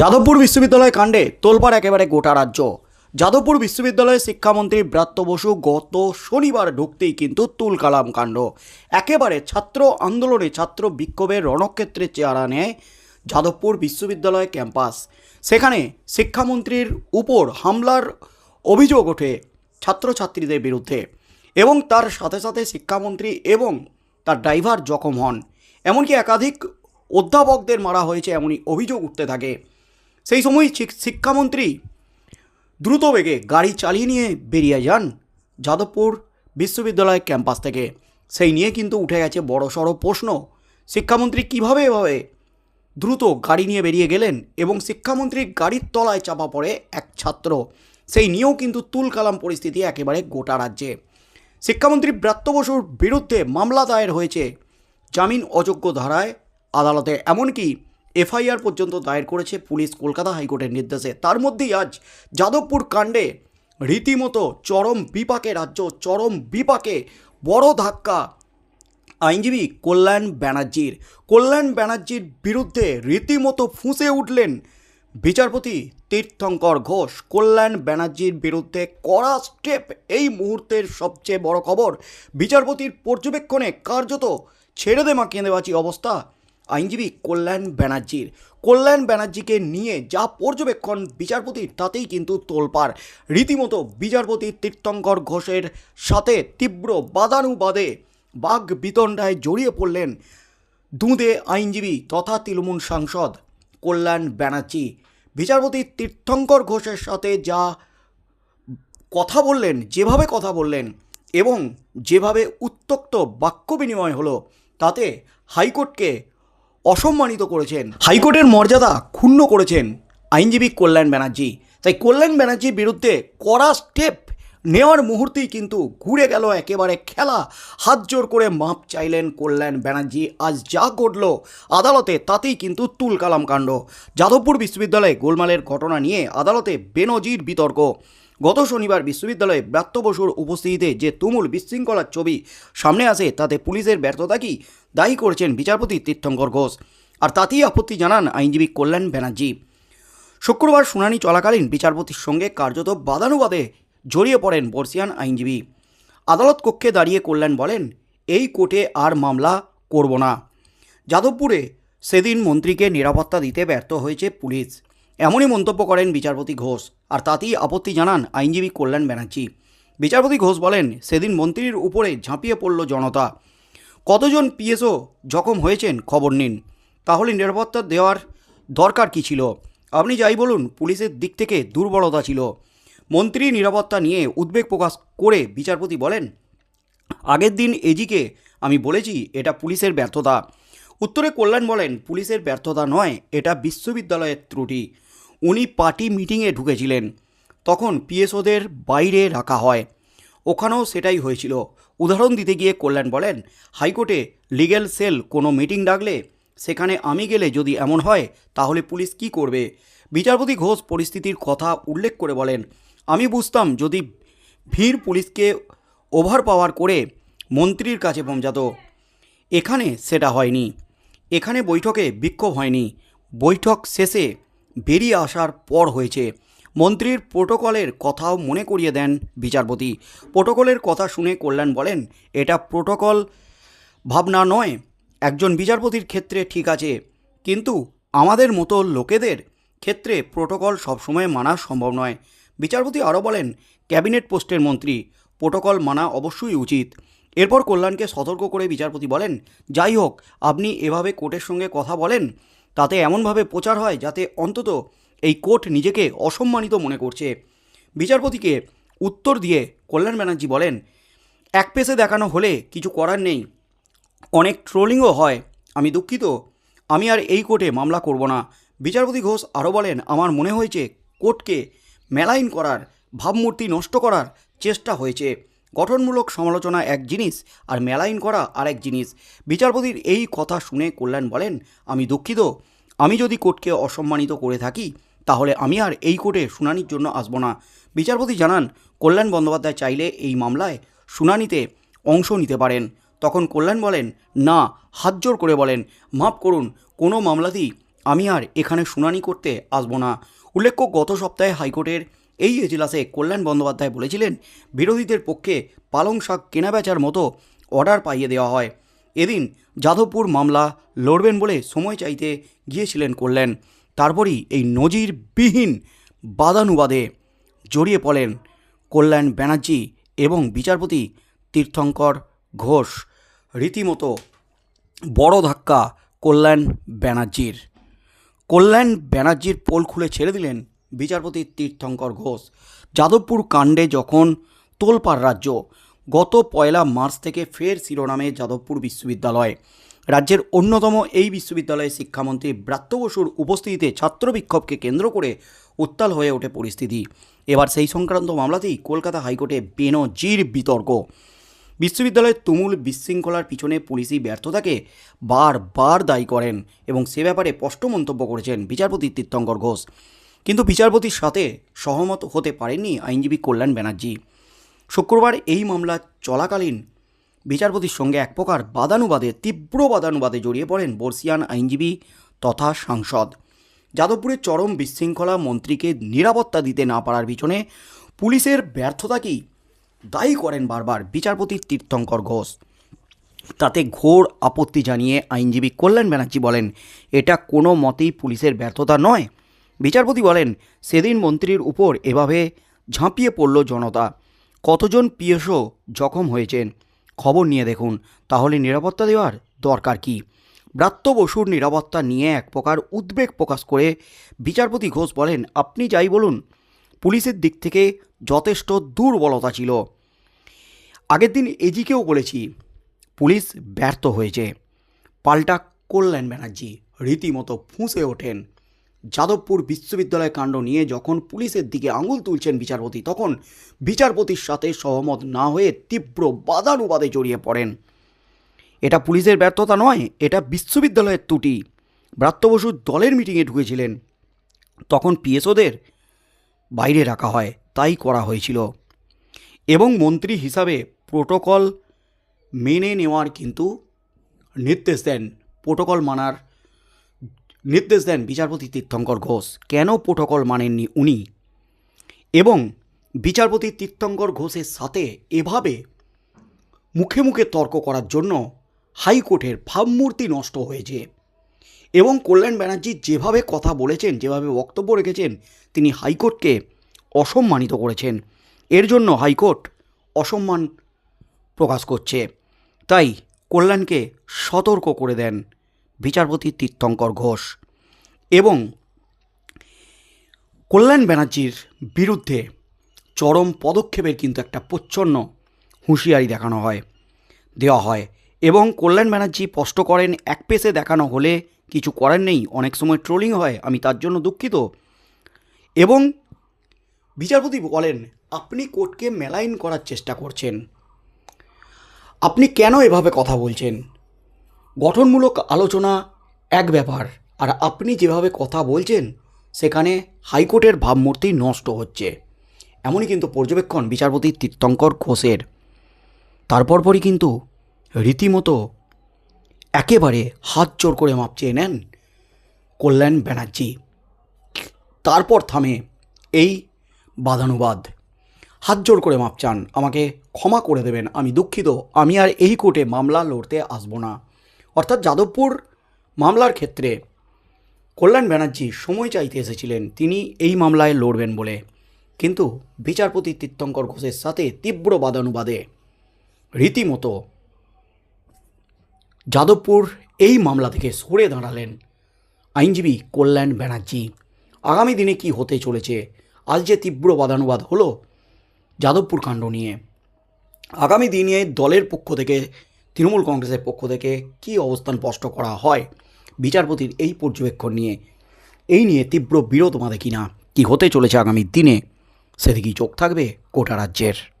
যাদবপুর বিশ্ববিদ্যালয় কাণ্ডে তোলপাড় একেবারে গোটা রাজ্য। যাদবপুর বিশ্ববিদ্যালয়ের শিক্ষামন্ত্রী ব্রাত্য বসু গত শনিবার ঢুকতেই কিন্তু তুলকালাম কাণ্ড। একেবারে ছাত্র আন্দোলনে ছাত্র বিক্ষোভের রণক্ষেত্রে চেহারা নেয় যাদবপুর বিশ্ববিদ্যালয় ক্যাম্পাস। সেখানে শিক্ষামন্ত্রীর উপর হামলার অভিযোগ ওঠে ছাত্রছাত্রীদের বিরুদ্ধে এবং তার সাথে সাথে শিক্ষামন্ত্রী এবং তার ড্রাইভার জখম হন। এমনকি একাধিক অধ্যাপকদের মারা হয়েছে এমনই অভিযোগ উঠতে থাকে। সেই সময় শিক্ষামন্ত্রী দ্রুত বেগে গাড়ি চালিয়ে নিয়ে বেরিয়ে যান যাদবপুর বিশ্ববিদ্যালয় ক্যাম্পাস থেকে। সেই নিয়ে কিন্তু উঠে গেছে বড় সড়ো প্রশ্ন, শিক্ষামন্ত্রী কীভাবে এভাবে দ্রুত গাড়ি নিয়ে বেরিয়ে গেলেন এবং শিক্ষামন্ত্রীর গাড়ির তলায় চাপা পড়ে এক ছাত্র, সেই নিয়েও কিন্তু তুলকালাম পরিস্থিতি একেবারে গোটা রাজ্যে। শিক্ষামন্ত্রী ব্রাত্য বসুর বিরুদ্ধে মামলা দায়ের হয়েছে জামিন অযোগ্য ধারায় আদালতে, এমনকি এফআইআর পর্যন্ত দায়ের করেছে পুলিশ কলকাতা হাইকোর্টের নির্দেশে। তার মধ্যেই আজ যাদবপুর কাণ্ডে রীতিমতো চরম বিপাকে, রাজ্য চরম বিপাকে বড় ধাক্কা আইনজীবী কল্যাণ ব্যানার্জির। কল্যাণ ব্যানার্জির বিরুদ্ধে রীতিমতো ফুঁসে উঠলেন বিচারপতি তীর্থঙ্কর ঘোষ। কল্যাণ ব্যানার্জির বিরুদ্ধে কড়া স্টেপ, এই মুহূর্তের সবচেয়ে বড় খবর, বিচারপতির পর্যবেক্ষণে কার্যত ছেড়ে দে মা কেঁদেবাচি অবস্থা আইনজীবী কল্যাণ ব্যানার্জির। কল্যাণ ব্যানার্জিকে নিয়ে যা পর্যবেক্ষণ বিচারপতির তাতেই কিন্তু তোলপাড়। রীতিমতো বিচারপতি তীর্থঙ্কর ঘোষের সাথে তীব্র বাদানুবাদে বাঘ বিতণ্ডায় জড়িয়ে পড়লেন দুঁদে আইনজীবী তথা তৃণমূল সাংসদ কল্যাণ ব্যানার্জি। বিচারপতি তীর্থঙ্কর ঘোষের সাথে যা কথা বললেন, যেভাবে কথা বললেন এবং যেভাবে উত্তক্ত বাক্য বিনিময় হলো, তাতে হাইকোর্টকে অসম্মানিত করেছেন। হাইকোর্টের মর্যাদা ক্ষুণ্ণ করেছেন আইনজীবী কল্যাণ ব্যানার্জি। তাই কল্যাণ ব্যানার্জির বিরুদ্ধে কড়া স্টেপ নেওয়ার মুহূর্তেই কিন্তু ঘুরে গেল একেবারে খেলা। হাত জোর করে মাপ চাইলেন কল্যাণ ব্যানার্জি। আজ যা ঘটল আদালতে তাতেই কিন্তু তুলকালাম কাণ্ড। যাদবপুর বিশ্ববিদ্যালয়ে গোলমালের ঘটনা নিয়ে আদালতে বেনজির বিতর্ক। গত শনিবার বিশ্ববিদ্যালয়ে ব্রাত্য বসুর উপস্থিতিতে যে তুমুল বিশৃঙ্খলার ছবি সামনে আসে, তাতে পুলিশের ব্যর্থতাকেই দায়ী করেছেন বিচারপতি তীর্থঙ্কর ঘোষ। আর তাতেই আপত্তি জানান আইনজীবী কল্যাণ ব্যানার্জি। শুক্রবার শুনানি চলাকালীন বিচারপতির সঙ্গে কার্যত বাদানুবাদে জড়িয়ে পড়েন বর্ষিয়ান আইনজীবী। আদালত কক্ষে দাঁড়িয়ে কল্যাণ বলেন, এই কোর্টে আর মামলা করব না। যাদবপুরে সেদিন মন্ত্রীকে নিরাপত্তা দিতে ব্যর্থ হয়েছে পুলিশ। এমনই মন্তব্য করেন বিচারপতি ঘোষ। আর তাতেই আপত্তি জানান আইনজীবী কল্যাণ ব্যানার্জি। বিচারপতি ঘোষ বলেন, সেদিন মন্ত্রীর উপরে ঝাঁপিয়ে পড়ল জনতা। কতজন পিএসও জখম হয়েছেন খবর নিন। তাহলে নিরাপত্তা দেওয়ার দরকার কী ছিল? আপনি যাই বলুন, পুলিশের দিক থেকে দুর্বলতা ছিল। মন্ত্রী নিরাপত্তা নিয়ে উদ্বেগ প্রকাশ করে বিচারপতি বলেন, আগের দিন এজিকে আমি বলেছি, এটা পুলিশের ব্যর্থতা। উত্তরে কল্যাণ বলেন, পুলিশের ব্যর্থতা নয়, এটা বিশ্ববিদ্যালয়ের ত্রুটি। উনি পার্টি মিটিংয়ে ঢুকেছিলেন। তখন পিএসওদের বাইরে রাখা হয়। ওখানেও সেটাই হয়েছিল। উদাহরণ দিতে গিয়ে কল্যাণ বলেন, হাইকোর্টে লিগ্যাল সেল কোনো মিটিং ডাকলে সেখানে আমি গেলে যদি এমন হয়, তাহলে পুলিশ কি করবে? বিচারপতি ঘোষ পরিস্থিতির কথা উল্লেখ করে বলেন, আমি বুঝতাম যদি ভিড় পুলিশকে ওভার পাওয়ার করে মন্ত্রীর কাছে পৌঁছাতো। এখানে সেটা হয়নি। এখানে বৈঠকে বিক্ষোভ হয়নি। বৈঠক শেষে বেরিয়ে আসার পর হয়েছে। মন্ত্রীর প্রোটোকলের কথাও মনে করিয়ে দেন বিচারপতি। প্রোটোকলের কথা শুনে কল্যাণ বলেন, এটা প্রোটোকল ভাবনা নয়, একজন বিচারপতির ক্ষেত্রে ঠিক আছে। কিন্তু আমাদের মতো লোকেদের ক্ষেত্রে প্রোটোকল সবসময় মানা সম্ভব নয়। বিচারপতি আরও বলেন, ক্যাবিনেট পোস্টের মন্ত্রী, প্রোটোকল মানা অবশ্যই উচিত। এরপর কল্যাণকে সতর্ক করে বিচারপতি বলেন, যাই হোক, আপনি এভাবে কোর্টের সঙ্গে কথা বলেন তাতে এমনভাবে প্রচার হয় যাতে অন্তত এই কোর্ট নিজেকে অসম্মানিত মনে করছে। বিচারপতিকে উত্তর দিয়ে কল্যাণ ব্যানার্জি বলেন, এক পেশে দেখানো হলে কিছু করার নেই। অনেক ট্রোলিংও হয়। আমি দুঃখিত। আমি আর এই কোর্টে মামলা করব না। বিচারপতি ঘোষ আরও বলেন, আমার মনে হয়েছে কোর্টকে মেলাইন করার, ভাবমূর্তি নষ্ট করার চেষ্টা হয়েছে। গঠনমূলক সমালোচনা এক জিনিস আর মেলাইন করা আরেক জিনিস। বিচারপতির এই কথা শুনে কল্যাণ বলেন, আমি দুঃখিত। আমি যদি কোর্টকে অসম্মানিত করে থাকি, তাহলে আমি আর এই কোর্টে শুনানির জন্য আসব না। বিচারপতি জানান, কল্যাণ বন্দ্যোপাধ্যায় চাইলে এই মামলায় শুনানিতে অংশ নিতে পারেন। তখন কল্যাণ বলেন, না, হাত জোর করে বলেন। মাফ করুন, কোনো মামলাতেই আমি আর এখানে শুনানি করতে আসব না। উল্লেখ্য, গত সপ্তাহে হাইকোর্টের এই এজলাসে কল্যাণ বন্দ্যোপাধ্যায় বলেছিলেন, বিরোধীদের পক্ষে পালং শাক কেনাবেচার মতো অর্ডার পাইয়ে দেওয়া হয়। এদিন যাদবপুর মামলা লড়বেন বলে সময় চাইতে গিয়েছিলেন কল্যাণ। তারপরই এই নজিরবিহীন বাদানুবাদে জড়িয়ে পড়েন কল্যাণ ব্যানার্জি এবং বিচারপতি তীর্থঙ্কর ঘোষ। রীতিমতো বড় ধাক্কা কল্যাণ ব্যানার্জির। কল্যাণ ব্যানার্জির পোল খুলে ছেড়ে দিলেন বিচারপতি তীর্থঙ্কর ঘোষ। যাদবপুর কাণ্ডে যখন তোলপাড় রাজ্য, গত পয়লা মার্চ থেকে ফের শিরোনামে যাদবপুর বিশ্ববিদ্যালয়। রাজ্যের অন্যতম এই বিশ্ববিদ্যালয়ে শিক্ষামন্ত্রী ব্রাত্য বসুর উপস্থিতিতে ছাত্র বিক্ষোভকে কেন্দ্র করে উত্তাল হয়ে ওঠে পরিস্থিতি। এবার সেই সংক্রান্ত মামলাতেই কলকাতা হাইকোর্টে বেনজির বিতর্ক। বিশ্ববিদ্যালয়ের তুমুল বিশৃঙ্খলার পিছনে পুলিশি ব্যর্থতাকে বারবার দায়ী করেন এবং সে ব্যাপারে স্পষ্ট মন্তব্য করেছেন বিচারপতি তীর্থঙ্কর ঘোষ। কিন্তু বিচারপতির সাথে সহমত হতে পারেননি আইনজীবী কল্যাণ ব্যানার্জি। শুক্রবার এই মামলা চলাকালীন বিচারপতির সঙ্গে এক প্রকার বাদানুবাদে, তীব্র বাদানুবাদে জড়িয়ে পড়েন বর্ষিয়ান আইনজীবী তথা সাংসদ। যাদবপুরের চরম বিশৃঙ্খলা মন্ত্রীকে নিরাপত্তা দিতে না পারার পিছনে পুলিশের ব্যর্থতাকেই দায়ী করেন বারবার বিচারপতি তীর্থঙ্কর ঘোষ। তাতে ঘোর আপত্তি জানিয়ে আইনজীবী কল্যাণ ব্যানার্জি বলেন, এটা কোনো মতেই পুলিশের ব্যর্থতা নয়। বিচারপতি বলেন, সেদিন মন্ত্রীর উপর এভাবে ঝাঁপিয়ে পড়ল জনতা। কতজন পিএসও জখম হয়েছেন? খবর নিয়ে দেখুন, তাহলে নিরাপত্তা দেওয়ার দরকার কি? ব্রাত্য বসুর নিরাপত্তা নিয়ে এক প্রকার উদ্বেগ প্রকাশ করে বিচারপতি ঘোষ বলেন, আপনি যাই বলুন, পুলিশের দিক থেকে যথেষ্ট দুর্বলতা ছিল। আগের দিন এজিকেও বলেছি, পুলিশ ব্যর্থ হয়েছে। পাল্টা কল্যাণ ব্যানার্জি রীতিমতো ফুঁসে ওঠেন। যাদবপুর বিশ্ববিদ্যালয় কাণ্ড নিয়ে যখন পুলিশের দিকে আঙুল তুলছেন বিচারপতি, তখন বিচারপতির সাথে সহমত না হয়ে তীব্র বাদানুবাদে জড়িয়ে পড়েন। এটা পুলিশের ব্যর্থতা নয়, এটা বিশ্ববিদ্যালয়ের ত্রুটি। ব্রাত্য বসু দলের মিটিংয়ে ঢুকেছিলেন। তখন পিএসওদের বাইরে রাখা হয়, তাই করা হয়েছিল। এবং মন্ত্রী হিসাবে প্রোটোকল মেনে নেওয়ার কিন্তু নির্দেশ দেন। প্রোটোকল মানার নির্দেশ দেন বিচারপতি তীর্থঙ্কর ঘোষ। কেন প্রোটোকল মানেননি উনি? এবং বিচারপতি তীর্থঙ্কর ঘোষের সাথে এভাবে মুখে মুখে তর্ক করার জন্য হাইকোর্টের ভাবমূর্তি নষ্ট হয়েছে। এবং কল্যাণ ব্যানার্জি যেভাবে কথা বলেছেন, যেভাবে বক্তব্য রেখেছেন, তিনি হাইকোর্টকে অসম্মানিত করেছেন। এর জন্য হাইকোর্ট অসম্মান প্রকাশ করছে। তাই কল্যাণকে সতর্ক করে দেন বিচারপতি তীর্থঙ্কর ঘোষ এবং কল্যাণ ব্যানার্জির বিরুদ্ধে চরম পদক্ষেপের কিন্তু একটা প্রচ্ছন্ন হুঁশিয়ারি দেখানো হয়, দেওয়া হয় এবং কল্যাণ ব্যানার্জি স্পষ্ট করেন, এক পেসে দেখানো হলে কিছু করার নেই, অনেক সময় ট্রোলিং হয়, আমি তার জন্য দুঃখিত। এবং বিচারপতি বলেন, আপনি কোর্টকে মেলাইন করার চেষ্টা করছেন। আপনি কেন এভাবে কথা বলছেন? গঠনমূলক আলোচনা এক ব্যাপার। আর আপনি যেভাবে কথা বলছেন, সেখানে হাইকোর্টের ভাবমূর্তি নষ্ট হচ্ছে। এমনই কিন্তু পর্যবেক্ষণ বিচারপতি তীর্থঙ্কর ঘোষের। তারপর পরই কিন্তু রীতিমতো একেবারে হাত জোর করে মাপ চেয়ে নেন কল্যাণ ব্যানার্জি। তারপর থামে এই বাদানুবাদ। হাত জোর করে মাপ চান, আমাকে ক্ষমা করে দেবেন, আমি দুঃখিত, আমি আর এই কোর্টে মামলা লড়তে আসব না। অর্থাৎ যাদবপুর মামলার ক্ষেত্রে কল্যাণ ব্যানার্জি সময় চাইতে এসেছিলেন, তিনি এই মামলায় লড়বেন বলে। কিন্তু বিচারপতি তীর্থঙ্কর ঘোষের সাথে তীব্র বাদানুবাদে রীতিমতো যাদবপুর এই মামলা থেকে সরে দাঁড়ালেন আইনজীবী কল্যাণ ব্যানার্জি। আগামী দিনে কি হতে চলেছে? আজ যে তীব্র বাদানুবাদ হলো যাদবপুর কাণ্ড নিয়ে। আগামী দিনে দলের পক্ষ থেকে তৃণমূল কংগ্রেসের পক্ষ থেকে কি অবস্থান স্পষ্ট করা হয়? বিচারপতির এই পর্যবেক্ষণ নিয়ে। এই নিয়ে তীব্র বিরোধ বাঁধে কিনা? কি হতে চলেছে আগামী দিনে? সেদিকেই চোখ থাকবে কোটা রাজ্যের।